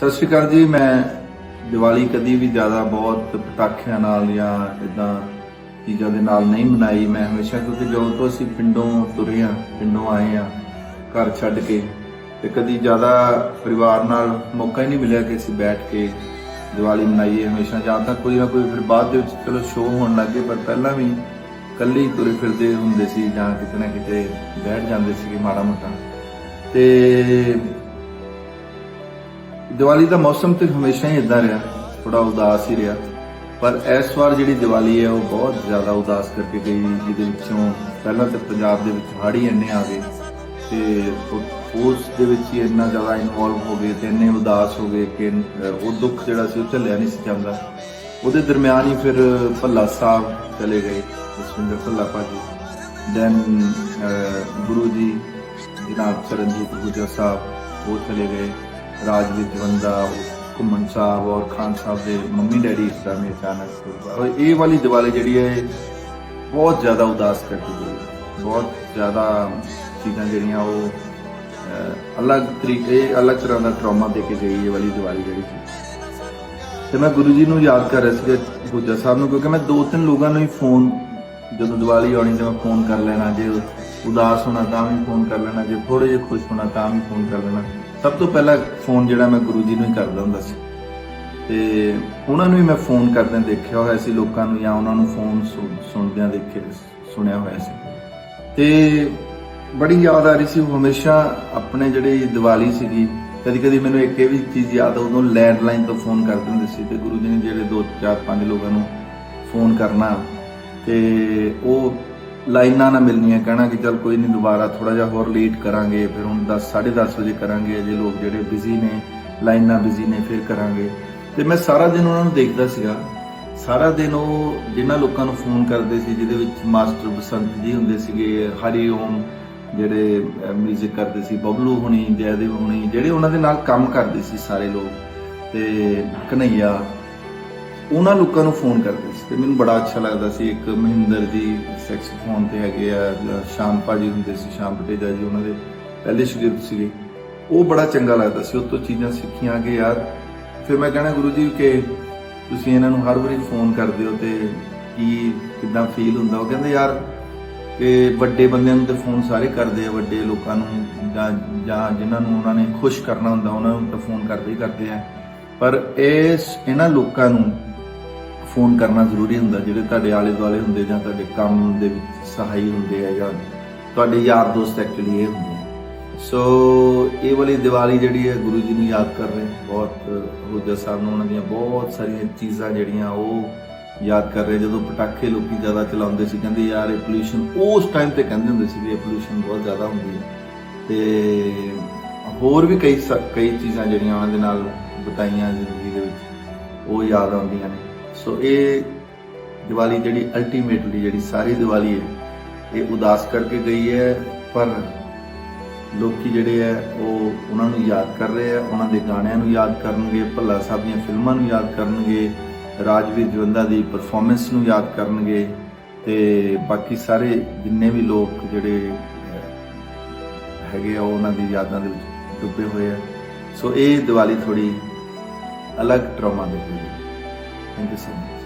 ਸਤਿ ਸ਼੍ਰੀ ਅਕਾਲ ਜੀ, ਮੈਂ ਦੀਵਾਲੀ ਕਦੀ ਵੀ ਜ਼ਿਆਦਾ ਬਹੁਤ ਪਟਾਖਿਆਂ ਨਾਲ ਜਾਂ ਇਦਾਂ ਚੀਜ਼ਾਂ ਦੇ ਨਾਲ ਨਹੀਂ ਮਨਾਈ। ਮੈਂ ਹਮੇਸ਼ਾ, ਕਿਉਂਕਿ ਜਦੋਂ ਤੋਂ ਅਸੀਂ ਪਿੰਡੋਂ ਤੁਰੇ ਆ ਪਿੰਡੋਂ ਆਏ ਆ ਘਰ ਛੱਡ ਕੇ, ਤੇ ਕਦੀ ਜ਼ਿਆਦਾ ਪਰਿਵਾਰ ਨਾਲ ਮੌਕਾ ਹੀ ਨਹੀਂ ਮਿਲਿਆ ਕਿ ਅਸੀਂ ਬੈਠ ਕੇ ਦੀਵਾਲੀ ਮਨਾਈਏ ਹਮੇਸ਼ਾ। ਜਾਂ ਤਾਂ ਕੋਈ ਨਾ ਕੋਈ ਫਿਰ ਬਾਅਦ ਦੇ ਵਿੱਚ ਚਲੋ ਸ਼ੋਅ ਹੋਣ ਲੱਗੇ ਪਰ ਪਹਿਲਾਂ ਵੀ ਇਕੱਲੇ ਤੁਰੇ ਫਿਰਦੇ ਹੁੰਦੇ ਸੀ ਜਾਂ ਕਿਤੇ ਨਾ ਕਿਤੇ ਬੈਠ ਜਾਂਦੇ ਸੀਗੇ ਮਾੜਾ ਮੋਟਾ। ਤੇ ਦੀਵਾਲੀ ਦਾ ਮੌਸਮ ਤੇ ਹਮੇਸ਼ਾ ਹੀ ਇਦਾਂ ਰਿਹਾ ਥੋੜਾ ਉਦਾਸ ਹੀ ਰਿਹਾ। ਪਰ ਇਸ ਵਾਰ ਜਿਹੜੀ ਦੀਵਾਲੀ ਹੈ, ਉਹ ਬਹੁਤ ਜ਼ਿਆਦਾ ਉਦਾਸ ਕਰਕੇ ਗਈ, ਜਿਹਦੇ ਵਿੱਚੋਂ ਪਹਿਲਾਂ ਤਾਂ ਪੰਜਾਬ ਦੇ ਵਿੱਚ ਹੜ੍ਹ ਹੀ ਇੰਨੇ ਆ ਗਏ ਤੇ ਉਸ ਦੇ ਵਿੱਚ ਹੀ ਇੰਨਾ ਜ਼ਿਆਦਾ ਇਨਵੋਲਵ ਹੋ ਗਏ ਤੇ ਇੰਨੇ ਉਦਾਸ ਹੋ ਗਏ ਕਿ ਉਹ ਦੁੱਖ ਜਿਹੜਾ ਸੀ, ਉਹ ਝੱਲਿਆ ਨਹੀਂ ਸੀ ਜਾਂਦਾ। ਉਹਦੇ ਦਰਮਿਆਨ ਹੀ ਫਿਰ ਭੱਲਾ ਸਾਹਿਬ ਚਲੇ ਗਏ, ਜਸਵਿੰਦਰ ਭੱਲਾ ਭਾਜੀ। ਦੈਨ ਗੁਰੂ ਜੀ, ਜਨਾਬ ਚਰਨਜੀਤ ਗੁਜਰ ਸਾਹਿਬ, ਉਹ ਚਲੇ ਗਏ। ਰਾਜਵੀਰ ਜਵੰਦਾ ਘੁੰਮਣ ਸਾਹਿਬ ਔਰ ਖਾਨ ਸਾਹਿਬ ਦੇ ਮੰਮੀ ਡੈਡੀ ਇਸ ਤਰ੍ਹਾਂ ਦੇ ਅਚਾਨਕ ਔਰ ਇਹ ਵਾਲੀ ਦੀਵਾਲੀ ਜਿਹੜੀ ਹੈ ਇਹ ਬਹੁਤ ਜ਼ਿਆਦਾ ਉਦਾਸ ਕਰਦੀ ਗਈ। ਬਹੁਤ ਜ਼ਿਆਦਾ ਚੀਜ਼ਾਂ ਜਿਹੜੀਆਂ ਉਹ ਅਲੱਗ ਤਰੀਕੇ ਅਲੱਗ ਤਰ੍ਹਾਂ ਦਾ ਟਰਾਮਾ ਦੇ ਕੇ ਗਈ ਇਹ ਵਾਲੀ ਦੀਵਾਲੀ ਜਿਹੜੀ ਸੀ। ਤੇ ਮੈਂ ਗੁਰੂ ਜੀ ਨੂੰ ਯਾਦ ਕਰ ਰਿਹਾ ਸੀ ਗੁੱਜਰ ਸਾਹਿਬ ਨੂੰ, ਕਿਉਂਕਿ ਮੈਂ ਦੋ ਤਿੰਨ ਲੋਕਾਂ ਨੂੰ ਹੀ ਫੋਨ ਜਦੋਂ ਦੀਵਾਲੀ ਆਉਣੀ ਤੇ ਮੈਂ ਫੋਨ ਕਰ ਲੈਣਾ, ਜੇ ਉਦਾਸ ਹੋਣਾ ਤਾਂ ਵੀ ਫੋਨ ਕਰ ਲੈਣਾ, ਜੇ ਥੋੜੇ ਜਿਹਾ ਖੁਸ਼ ਹੋਣਾ ਤਾਂ ਵੀ ਫੋਨ ਕਰ ਲੈਣਾ। ਸਭ ਤੋਂ ਪਹਿਲਾਂ ਫੋਨ ਜਿਹੜਾ ਮੈਂ ਗੁਰੂ ਜੀ ਨੂੰ ਹੀ ਕਰਦਾ ਹੁੰਦਾ ਸੀ। ਤੇ ਉਹਨਾਂ ਨੂੰ ਹੀ ਮੈਂ ਫੋਨ ਕਰਦਿਆਂ ਦੇਖਿਆ ਹੋਇਆ ਸੀ, ਲੋਕਾਂ ਨੂੰ ਜਾਂ ਉਹਨਾਂ ਨੂੰ ਫੋਨ ਸੁਣ- ਸੁਣਦਿਆਂ ਦੇਖੇ, ਸੁਣਿਆ ਹੋਇਆ ਸੀ। ਤੇ ਬੜੀ ਯਾਦ ਆ ਰਹੀ ਸੀ, ਉਹ ਹਮੇਸ਼ਾ ਆਪਣੇ ਜਿਹੜੇ ਦੀਵਾਲੀ ਸੀਗੀ ਕਦੀ ਕਦੀ ਮੈਨੂੰ ਇੱਕ ਇਹ ਵੀ ਚੀਜ਼ ਯਾਦ ਆ, ਉਦੋਂ ਲੈਂਡਲਾਈਨ ਤੋਂ ਫੋਨ ਕਰ ਦਿੰਦੇ ਸੀ ਤੇ ਗੁਰੂ ਜੀ ਨੇ ਜਿਹੜੇ 2 4 5 ਲੋਕਾਂ ਨੂੰ ਫੋਨ ਕਰਨਾ ਤੇ ਉਹ ਲਾਈਨਾਂ ਨਾ ਮਿਲਣੀਆਂ, ਕਹਿਣਾ ਕਿ ਚਲ ਕੋਈ ਨਹੀਂ ਦੁਬਾਰਾ ਥੋੜਾ ਜਿਹਾ ਹੋਰ ਲੇਟ ਕਰਾਂਗੇ, ਫਿਰ ਹੁਣ 10 10:30 ਵਜੇ ਕਰਾਂਗੇ, ਅਜੇ ਲੋਕ ਜਿਹੜੇ ਬਿਜ਼ੀ ਨੇ, ਲਾਈਨਾਂ ਬਿਜ਼ੀ ਨੇ, ਫਿਰ ਕਰਾਂਗੇ। ਤੇ ਮੈਂ ਸਾਰਾ ਦਿਨ ਉਹਨਾਂ ਨੂੰ ਦੇਖਦਾ ਸੀਗਾ। ਸਾਰਾ ਦਿਨ ਉਹ ਜਿਨ੍ਹਾਂ ਲੋਕਾਂ ਨੂੰ ਫੋਨ ਕਰਦੇ ਸੀ, ਜਿਹਦੇ ਵਿੱਚ ਮਾਸਟਰ ਬਸੰਤ ਜੀ ਹੁੰਦੇ ਸੀਗੇ, ਹਰੀ ਓਮ ਜਿਹੜੇ 뮤직 ਕਰਦੇ ਸੀ, ਬਬਲੂ ਹੁਣੀ, ਜੈਦੇਵ ਹੁਣੀ, ਜਿਹੜੇ ਉਹਨਾਂ ਦੇ ਨਾਲ ਕੰਮ ਕਰਦੇ ਸੀ ਸਾਰੇ ਲੋਕ, ਤੇ ਕਨਈਆ ਉਹਨਾਂ ਲੋਕਾਂ ਨੂੰ ਫੋਨ ਕਰਦੇ ਸੀ ਤੇ ਮੈਨੂੰ ਬੜਾ ਅੱਛਾ ਲੱਗਦਾ ਸੀ। ਇੱਕ ਮਹਿੰਦਰ ਜੀ ਸੈਕਸੋਫੋਨ ਤੇ ਹੈਗੇ ਆ, ਜਾਂ ਸ਼ਾਮ ਭਾਜੀ ਹੁੰਦੇ ਸੀ, ਸ਼ਾਮ ਪਟੇਜਾ ਜੀ, ਉਹਨਾਂ ਦੇ ਪਹਿਲੇ ਸ਼ਾਗਿਰਦ ਸੀਗੇ। ਉਹ ਬੜਾ ਚੰਗਾ ਲੱਗਦਾ ਸੀ। ਉਹ ਤੋਂ ਚੀਜ਼ਾਂ ਸਿੱਖੀਆਂ ਕਿ ਯਾਰ, ਫਿਰ ਮੈਂ ਕਹਿਣਾ ਗੁਰੂ ਜੀ ਕਿ ਤੁਸੀਂ ਇਹਨਾਂ ਨੂੰ ਹਰ ਵਾਰੀ ਫੋਨ ਕਰਦੇ ਹੋ ਤੇ ਕੀ ਕਿਦਾਂ ਫੀਲ ਹੁੰਦਾ? ਉਹ ਕਹਿੰਦੇ ਯਾਰ ਕਿ ਵੱਡੇ ਬੰਦਿਆਂ ਨੂੰ ਤੇ ਫੋਨ ਸਾਰੇ ਕਰਦੇ ਆ, ਵੱਡੇ ਲੋਕਾਂ ਨੂੰ ਜਾਂ ਜਾਂ ਜਿਨ੍ਹਾਂ ਨੂੰ ਉਹਨਾਂ ਨੇ ਖੁਸ਼ ਕਰਨਾ ਹੁੰਦਾ, ਉਹਨਾਂ ਨੂੰ ਤਾਂ ਫੋਨ ਕਰਦੇ ਹੀ ਕਰਦੇ ਆ। ਪਰ ਇਸ ਇਹਨਾਂ ਲੋਕਾਂ ਨੂੰ ਫੋਨ ਕਰਨਾ ਜ਼ਰੂਰੀ ਹੁੰਦਾ, ਜਿਹੜੇ ਤੁਹਾਡੇ ਆਲੇ ਦੁਆਲੇ ਹੁੰਦੇ ਜਾਂ ਤੁਹਾਡੇ ਕੰਮ ਦੇ ਵਿੱਚ ਸਹਾਈ ਹੁੰਦੇ ਆ ਜਾਂ ਤੁਹਾਡੇ ਯਾਰ ਦੋਸਤ ਐਕਚੁਅਲੀ ਇਹ ਹੁੰਦੇ ਸੋ ਇਹ ਵਾਲੀ ਦੀਵਾਲੀ ਜਿਹੜੀ ਹੈ, ਗੁਰੂ ਜੀ ਨੂੰ ਯਾਦ ਕਰ ਰਹੇ ਬਹੁਤ ਹੁਜਾ ਸਾਹਿਬ ਨੂੰ ਉਹਨਾਂ ਦੀਆਂ ਬਹੁਤ ਸਾਰੀਆਂ ਚੀਜ਼ਾਂ ਜਿਹੜੀਆਂ ਉਹ ਯਾਦ ਕਰ ਰਹੇ ਜਦੋਂ ਪਟਾਕੇ ਲੋਕੀ ਜ਼ਿਆਦਾ ਚਲਾਉਂਦੇ ਸੀ, ਕਹਿੰਦੇ ਯਾਰ ਇਹ ਪੋਲੂਸ਼ਨ ਉਸ ਟਾਈਮ ਤੇ ਕਹਿੰਦੇ ਹੁੰਦੇ ਸੀ ਵੀ ਇਹ ਪੋਲੂਸ਼ਨ ਬਹੁਤ ਜ਼ਿਆਦਾ ਹੁੰਦੀ ਹੈ। ਤੇ ਹੋਰ ਵੀ ਕਈ ਸ- ਕਈ ਚੀਜ਼ਾਂ ਜਿਹੜੀਆਂ ਉਹਨਾਂ ਦੇ ਨਾਲ ਬਤਾਈਆਂ ਜ਼ਿੰਦਗੀ ਦੇ ਵਿੱਚ, ਉਹ ਯਾਦ ਆਉਂਦੀਆਂ ਨੇ। ਸੋ ਇਹ ਦੀਵਾਲੀ ਜਿਹੜੀ ਅਲਟੀਮੇਟਲੀ ਜਿਹੜੀ ਸਾਰੀ ਦੀਵਾਲੀ ਹੈ, ਇਹ ਉਦਾਸ ਕਰਕੇ ਗਈ ਹੈ, ਪਰ ਲੋਕੀ ਜਿਹੜੇ ਆ ਉਹ ਉਹਨਾਂ ਨੂੰ ਯਾਦ ਕਰ ਰਹੇ ਆ ਉਹਨਾਂ ਦੇ ਗਾਣਿਆਂ ਨੂੰ ਯਾਦ ਕਰਨਗੇ, ਭੱਲਾ ਸਾਹਿਬ ਦੀਆਂ ਫਿਲਮਾਂ ਨੂੰ ਯਾਦ ਕਰਨਗੇ, ਰਾਜਵੀਰ ਜਵੰਦਾ ਦੀ ਪਰਫਾਰਮੈਂਸ ਨੂੰ ਯਾਦ ਕਰਨਗੇ ਤੇ ਬਾਕੀ ਸਾਰੇ ਜਿੰਨੇ ਵੀ ਲੋਕ ਜਿਹੜੇ ਹੈਗੇ ਆ ਉਹਨਾਂ ਦੀ ਯਾਦਾਂ ਦੇ ਵਿੱਚ ਡੁੱਬੇ ਹੋਏ ਆ। ਸੋ ਇਹ ਦੀਵਾਲੀ ਥੋੜੀ ਅਲੱਗ ਟਰਾਮਾ ਦੇ ਹੋਈ Thank you so much.